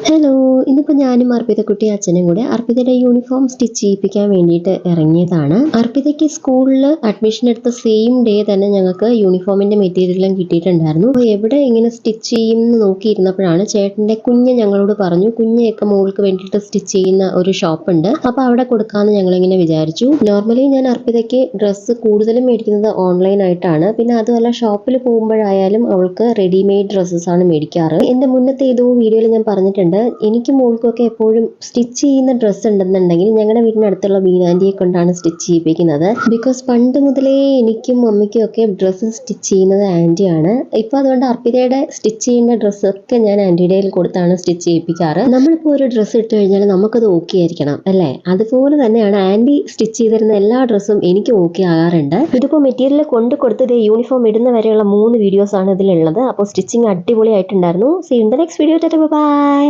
Hello ഇന്നിപ്പോൾ ഞാനും അർപ്പിതക്കുട്ടി അച്ഛനും കൂടെ അർപ്പിതയുടെ യൂണിഫോം സ്റ്റിച്ച് ചെയ്യിപ്പിക്കാൻ വേണ്ടിയിട്ട് ഇറങ്ങിയതാണ്. അർപ്പിതയ്ക്ക് സ്കൂളിൽ അഡ്മിഷൻ എടുത്ത സെയിം ഡേ തന്നെ ഞങ്ങൾക്ക് യൂണിഫോമിന്റെ മെറ്റീരിയലും കിട്ടിയിട്ടുണ്ടായിരുന്നു. അപ്പോൾ എവിടെ ഇങ്ങനെ സ്റ്റിച്ച് ചെയ്യും എന്ന് നോക്കിയിരുന്നപ്പോഴാണ് ചേട്ടന്റെ കുഞ്ഞ് ഞങ്ങളോട് പറഞ്ഞു കുഞ്ഞയൊക്കെ മോൾക്ക് വേണ്ടിയിട്ട് സ്റ്റിച്ച് ചെയ്യുന്ന ഒരു ഷോപ്പ് ഉണ്ട്. അപ്പോൾ അവിടെ കൊടുക്കാമെന്ന് ഞങ്ങളിങ്ങനെ വിചാരിച്ചു. നോർമലി ഞാൻ അർപ്പിതയ്ക്ക് ഡ്രസ്സ് കൂടുതലും മേടിക്കുന്നത് ഓൺലൈനായിട്ടാണ് പിന്നെ അതുമല്ല ഷോപ്പിൽ പോകുമ്പോഴായാലും അവൾക്ക് റെഡിമെയ്ഡ് ഡ്രസ്സസ് ആണ് മേടിക്കാറ്. എന്റെ മുന്നത്തെ ഏതോ വീഡിയോയിൽ ഞാൻ പറഞ്ഞിട്ടുണ്ട് എനിക്ക് മോൾക്കൊക്കെ എപ്പോഴും സ്റ്റിച്ച് ചെയ്യുന്ന ഡ്രസ്സ് ഉണ്ടെന്നുണ്ടെങ്കിൽ ഞങ്ങളുടെ വീടിനടുത്തുള്ള ബീനാന്റിയെ കൊണ്ടാണ് സ്റ്റിച്ച് ചെയ്യിപ്പിക്കുന്നത്. ബിക്കോസ് പണ്ട് മുതലേ എനിക്കും മമ്മിക്കും ഒക്കെ ഡ്രസ്സ് സ്റ്റിച്ച് ചെയ്യുന്നത് ആന്റിയാണ് ഇപ്പോൾ അതുകൊണ്ട് അർപ്പിതയുടെ സ്റ്റിച്ച് ചെയ്യുന്ന ഡ്രസ്സൊക്കെ ഞാൻ ആന്റിയുടെ കൊടുത്താണ് സ്റ്റിച്ച് ചെയ്യിപ്പിക്കാറ്. നമ്മളിപ്പോൾ ഒരു ഡ്രസ്സ് ഇട്ട് കഴിഞ്ഞാൽ നമുക്കത് ഓക്കെ ആയിരിക്കണം അല്ലേ? അതുപോലെ തന്നെയാണ് ആന്റി സ്റ്റിച്ച് ചെയ്തിരുന്ന എല്ലാ ഡ്രസ്സും എനിക്ക് ഓക്കെ ആകാറുണ്ട്. ഇതിപ്പോൾ മെറ്റീരിയൽ കൊണ്ട് കൊടുത്തത് യൂണിഫോം ഇടുന്ന വരെയുള്ള മൂന്ന് വീഡിയോസ് ആണ് ഇതിലുള്ളത്. അപ്പോൾ stitching അടിപൊളിയായിട്ടുണ്ടായിരുന്നു. In the next video bye